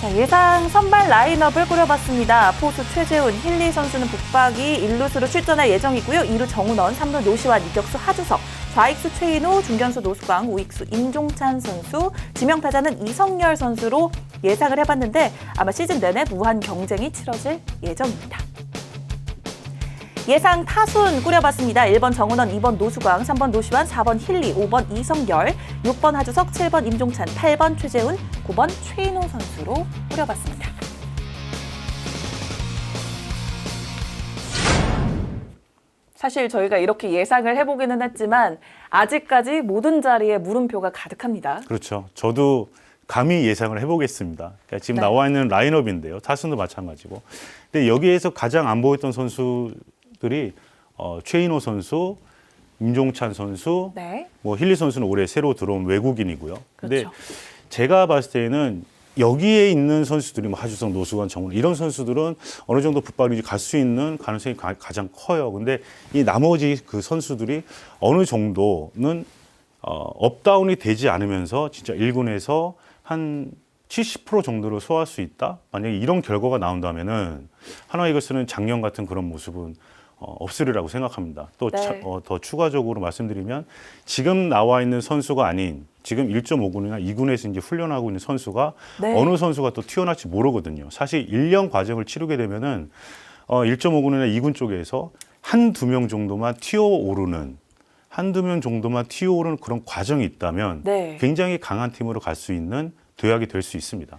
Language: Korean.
자, 예상 선발 라인업을 꾸려봤습니다. 포수 최재훈, 힐리 선수는 북박이 1루수로 출전할 예정이고요. 2루 정은원, 3루 노시환, 이격수 하주석, 좌익수 최인호, 중견수 노수광, 우익수 임종찬 선수, 지명타자는 이성열 선수로 예상을 해봤는데 아마 시즌 내내 무한 경쟁이 치러질 예정입니다. 예상 타순 꾸려봤습니다. 1번 정은원, 2번 노수광, 3번 노시환, 4번 힐리, 5번 이성열, 6번 하주석, 7번 임종찬, 8번 최재훈, 9번 최인호 선수로 꾸려봤습니다. 사실 저희가 이렇게 예상을 해보기는 했지만 아직까지 모든 자리에 물음표가 가득합니다. 그렇죠. 저도 감히 예상을 해보겠습니다. 그러니까 지금 네. 나와 있는 라인업인데요. 타순도 마찬가지고. 근데 여기에서 가장 안 보였던 선수 들이 어, 최인호 선수, 임종찬 선수, 네. 뭐 힐리 선수는 올해 새로 들어온 외국인이고요. 근데 그렇죠. 제가 봤을 때는 여기에 있는 선수들이 뭐 하주성, 노수관, 정훈 이런 선수들은 어느 정도 붙박이 갈 수 있는 가능성이 가, 장 커요. 근데 이 나머지 그 선수들이 어느 정도는 어, 업다운이 되지 않으면서 진짜 1군에서 한 70% 정도를 소화할 수 있다? 만약에 이런 결과가 나온다면은 하나 이글스는 작년 같은 그런 모습은 어, 없으리라고 생각합니다. 또 네. 차- 어, 더 추가적으로 말씀드리면 지금 나와 있는 선수가 아닌 지금 1.5군이나 2군에서 이제 훈련하고 있는 선수가 네. 어느 선수가 또 튀어나올지 모르거든요. 사실 1년 과정을 치르게 되면은 어, 1.5군이나 2군 쪽에서 한두 명 정도만 튀어오르는 한두 명 정도만 튀어오르는 그런 과정이 있다면 네. 굉장히 강한 팀으로 갈 수 있는 도약이 될 수 있습니다.